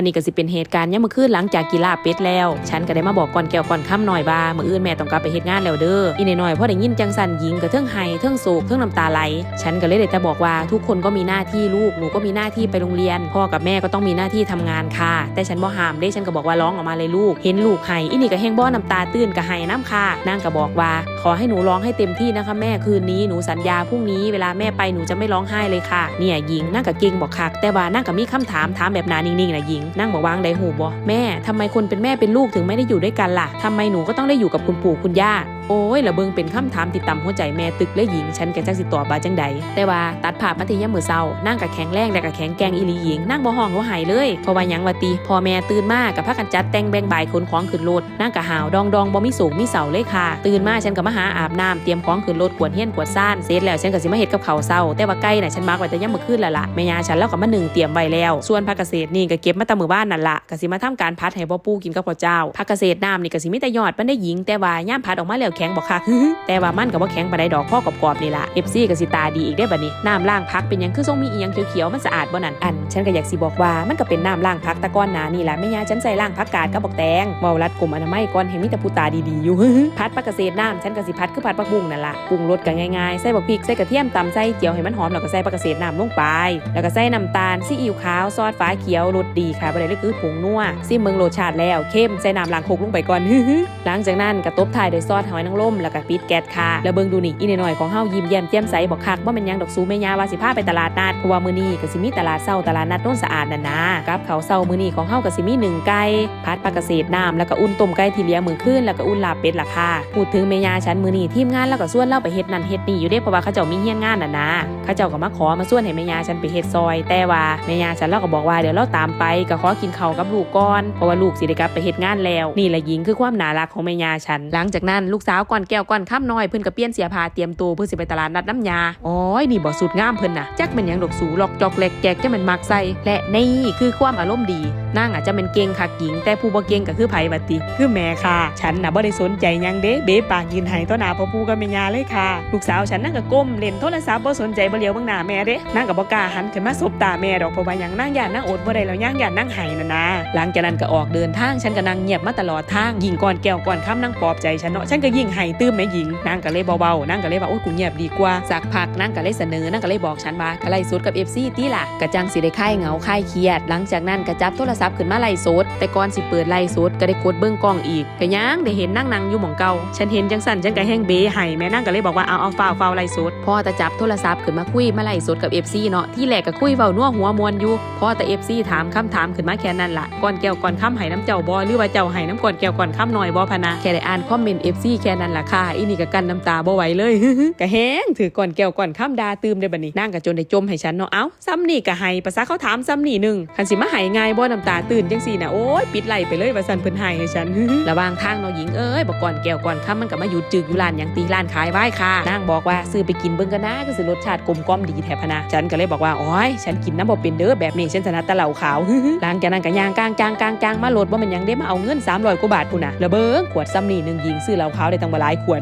อันนี้ก็สิเป็นเหตุการณ์ยามมื้อคืนหลังจากกีฬาเป็ดแล้ว ฉันก็ได้มาบอกก่อนแก้วก่อนค่ำหน่อยว่ามื้ออื่นแม่ต้องกลับไปเฮ็ดงานแล้วเด้ออีน้อยพอได้ยินจังสันหญิงก็เทิงไห้เทิงโศกเทิงน้ำตาไหล ฉันก็เลยได้แต่บอกว่าทุกคนก็มีหน้าที่ลูกหนูก็มีหน้าที่ไปโรงเรียน พ่อกับแม่ก็ต้องมีหน้าที่ทำงานค่ะ แต่ฉันบ่ห้ามเด้ฉันก็บอกว่าร้องออกมาเลยลูก เห็นลูกไห้อีนี่ก็แห้งบ่น้ำตาตื้นก็ไห้น้ำค่ะนางก็บอกว่า ขอให้หนูร้องให้เต็มที่นะคะแม่คืนนี้หนูสัญญาพรุ่งนี้เวลาแม่ไปหนูจะไม่ร้องไห้เลยค่ะ เนี่ยหญิงนั่งกับเก่งบอกคักแต่ว่านั่งกับมีคำถามถามแบบนานิ่งๆนะหญิงนั่งบอกวางได้หูบ่แม่ทำไมคนเป็นแม่เป็นลูกถึงไม่ได้อยู่ด้วยกันล่ะทำไมหนูก็ต้องได้อยู่กับคุณปู่คุณย่า โอ้ยละเบิงเป็นคำถามติดตามหัวใจแม่ตึกและหญิง ฉันก็จักสิตอบว่าจังใดแต่ว่าตัดภาพมาทียามมื้อเช้านั่งกับแข็งแรงแต่กับแข็งแกงอีหลีหญิงนั่งบ่ห้องบ่หายเลยเพราะว่ายังว่าติพ่อแม่ตื่นมากับพากันจัดแต่งแบ่งใบ่ายขนของขึ้นรถนั่งกับหาวดองดองบ่มีสูงมีเสาเลยค่ะ ตื่นมาฉันก็มาหาอาบน้ำเตรียมของขึ้นรถกวดเฮียนกวดซ่านเสร็จแล้วฉันก็สิมาเฮ็ดกับเขาวเช้าแต่ว่าไก่น่ะฉันมักไว้แต่ยามมื้อคืนล้วล่ะแม่ยาฉันแล้วก็มาหนึ่งเตรียมไว้แล้ว ส่วนผักเกษตรนี่ก็เก็บมาแตะมือบ้านนั่นละก็สิมาทำการพัดให้พ่อปู่กินกับพ่อเจ้าผักเกษตรน้ำนี่ก็สิมีแต่ยอดมันได้หญิงแต่ว่าย่ามพัดออกมาแล้วข็งบ่คักแต่ว่ามันก็บ่แข็งปานใดดอกพ่อกรอบๆนี่ล่ะ FC ก็สิตาดีอีกได้บัดนี้น้ำล้างผักเป็นยังคือทรงมีอีหยังเขียวๆมันสะอาดบ่นั่นอันฉันก็อยากสิบอกว่ามันก็เป็นน้ำล้างผักตะก้อนหนานี่ล่ะแม่ยาฉันใส่ล้างผักกาดกับบักแตงเว้ารัดกลุ่มอนามัยก่อนให้มีแต่ผู้ตาดีๆอยู่พัดผักเกษตรน้ำฉันก็สิพัดคือพัดผักบุ้งนั่นล่ะปรุงรสก็ง่ายๆใส่บักพริกใส่กระเทียมตำใส่เจียวให้มันหอมแล้วก็ใส่ผักเกษตรน้ำลงไป แล้วก็ใส่น้ำตาลซีอิ๊วขาวซอสฟ้าเขียวรสดีค่ะบ่ได้เลยคือผงนัวซิมเมืองรสชาติแล้วเข้มใส่น้ำล้างโคกลงไปก่อนหลังจากนั้นก็ตบท้ายด้วยซอสหอยนางรมแล้วก็ปิดแก๊สค่ะแล้วเบิ่งดูนี่อีน้อยของเฮายิ้มแย้มแจ่มใสบอกคักว่ามันยังดอกซูแม่ยาว่าสิพาไปตลาดนัดเพราะว่ามื้อนี้ก็สิมีตลาดเช้าตลาดนัดโน้นสะอาดนั่นนะกับเขาเช้ามื้อนี้ของเฮาก็สิมีหนึ่งไก่ผัดปลาเกษตรน้ำแล้วก็อุ่นต้มไก่ที่เหลือมื้อคืนแล้วก็อุ่นลาบเป็ดล่ะค่ะพูดถึงแม่ยาฉันมื้อนี้ทีมงานแล้วก็ส่วนเราไปเฮ็ดนั่นเฮ็ดนี่อยู่เด้เพราะว่าเขาเจ้ามีเฮียนงานน่ะนะเขาเจ้าก็มาขอมาส่วนให้แม่ยาฉันไปเฮ็ดซอย แต่ว่าแม่ยาฉันเราก็บอกว่าเดี๋ยวเราตามไปก็ขอกินข้าวกับลูกก่อนเพราะว่าลูกสิได้กลับไปเฮ็ดงานแล้ว นี่แหละหญิงคือความน่ารักของแม่ยาฉัน หลังจากนั้นลูกสาวาวก่อนแก้วก่อนข้ามน้อยเพิ่นก็เปลี่ยนเสียผ้าเตรียมตัวเพื่อสิไปตลาดนัดน้ำยาโอ้ยนี่บ่สุดงามเพิ่นน่ะจักเป็นยังดอกสูหลอกจอกแหลกแกกจะมันมักใส่และนี่คือความอารมณ์ดีนางอาจจะเป็นเก่งคักหญิง แต่ผู้บ่เก่งก็คือไผบัดติ คือแม่ค่ะ ฉันน่ะบ่ได้สนใจยังเด้เบ๊ปากยืนให้ต่อหน้าพ่อปู่กับแม่ย่าเลยค่ะ ลูกสาวฉันนั่งก็ก้มเล่นโทรศัพท์บ่สนใจบ่เลียวเบิ่งหน้าแม่เด้นางก็บ่กล้าหันขึ้นมาสบตาแม่ดอกเพราะว่าหยังนางย่านนางอดบ่ได้แล้วย่างย่านนางไห้น่ะนะหลังจากนั้นก็ออกเดินทางฉันก็นั่งเงียบมาตลอดทางยิงก่อนแก้วก่อนค่ำนางปลอบใจฉันเนาะฉันก็ยิ่งไห้ตื้มแม่หญิงนางก็เลยเบาๆนางก็เลยว่าโอ้กูเงียบดีกว่าสักพักนางก็เลยเสนอนางก็เลยบอกฉันว่าก็ไล่สดกับ FC ติล่ะกระจังสิได้คลายเหงาคลายเครียด หลังจากนั้นก็จับโทรศัพท์ขึ้นมาไล่สดแต่ก่อนสิเปิดไล่สดก็ได้กดเบิ่งกล้องอีกก็ยังได้เห็นนั่งนั่งอยู่หม่องเก่าฉันเห็นจังสั่นฉันก็แห้งเบไห้แม่นางก็เลยบอกว่าเอาเอาฟาวฟาวไล่สดพอต่จับโทรศัพท์ขึ้นมาคุยมาไล่สดกับ FC เนาะที่แรกก็คุยเว้านัวหัวมวนอยู่พอแต่ FC ถามคำถามขึ้นมาแค่นั้นล่ะก่อนแก้วก่อนค่ำไห้น้ำเจ้าบ่หรือว่าเจ้าไห้น้ำก่อนแก้วก่อนค่ำหน่อยบ่พนะแค่ได้อ่านคอมเมนต์ FC แค่ค่นั้นล่ะค่ะอีนี่ก็กันน้ำตาบ่ไหวเลยก็แห้งถือก่อนแก้วก่อนค่ำดาตืมได้บัดนี้นางก็จนได้จมให้ฉันเนาะเอ้าซ้ำนี่ก็ให้ภาษาเขาถามซ้ำนี่หนึ่งคันสิมาให้ง่ายบ่น้ำตาตื่นจังซี่นะโอ้ยปิดไหลไปเลยว่าซันเพิ่นให้ให้ฉันระหว่างทางเนาะหญิงเอ้ยบอกก่อนแก้วก่อนค่ำมันก็มาหยุดจึกอยู่ร้านหยังตีร้านขายไว้ค่ะนางบอกว่าซื้อไปกินเบิ่งกันนะก็สิรสชาติกลมกล่อมดีแท้พนะฉันก็เลยบอกว่าโอ้ยฉันกินน้ำบ่เป็นเด้อแบบนี้ฉันถนัดต่เหล้าขาวหลังจากนั้นก็ย่างกลางจางกลางจางมาโหลดว่ามันยังได้มาเอาเงิน300กว่าบาทพุ่นน่ะระเบิงขวดซ้ำนี่หนึ่งหญิงซื้อเหล้าขาวได้ตั้งบหลายขวด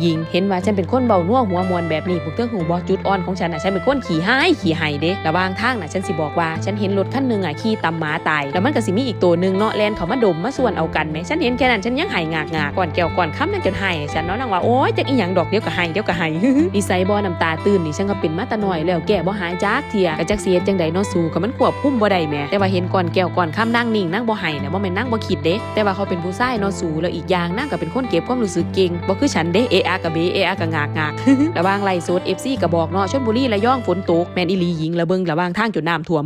หญิงเห็นว่าฉันเป็นคนเบานัวหัวมวนแบบนี้พวกเตื้อหูบอจุดอ่อนของฉันน่ะฉันเป็นคนขี่หายขี่ไห้เด้ระว่างทางน่ะฉันสิบอกว่าฉันเห็นรถคันหนึ่งอะขี่ตำหมาตายแล้วมันก็สิมีอีกตัวหนึ่งเนาะแลนเขามาดมมาส่วนเอากันไหมฉันเห็นแค่นั้นฉันยังไห้งากงากก่อนแก้วก่อนค่ำนั่นจนไห้ฉันเนาะนางว่าโอ๊ยจักอีหยังดอกเดียวก็ไห้เดียวก็ไห้นิสัยบ่น้ำตาตื่นนี่ฉันก็เป็นมาแตะน้อยแล้วแก่บ่หายจักเทียก็จักเสียจังใดเนาะสู้ก็มันควบคุมบ่ได้แม่แต่ว่าเห็นก่อนแก้วก่อนค่ำนั่งนิ่งนั่งบ่ไห้เนี่ยบ่แม่นนั่งบ่คิดเด้แต่ว่าเขาเป็นผู้ชายเนาะสู้แล้วอีกอย่างนั่งก็เป็นคนเก็บความรู้สึกเก่งบ่คือฉันเด้เออากับเบเออากับงากงากระหว่างไล่โซดเอฟซีกะบอกเนาะชลบุรีระยองฝนตกแม่นอีหลีหญิงระเบิงระว่างทางจนน้ำท่วม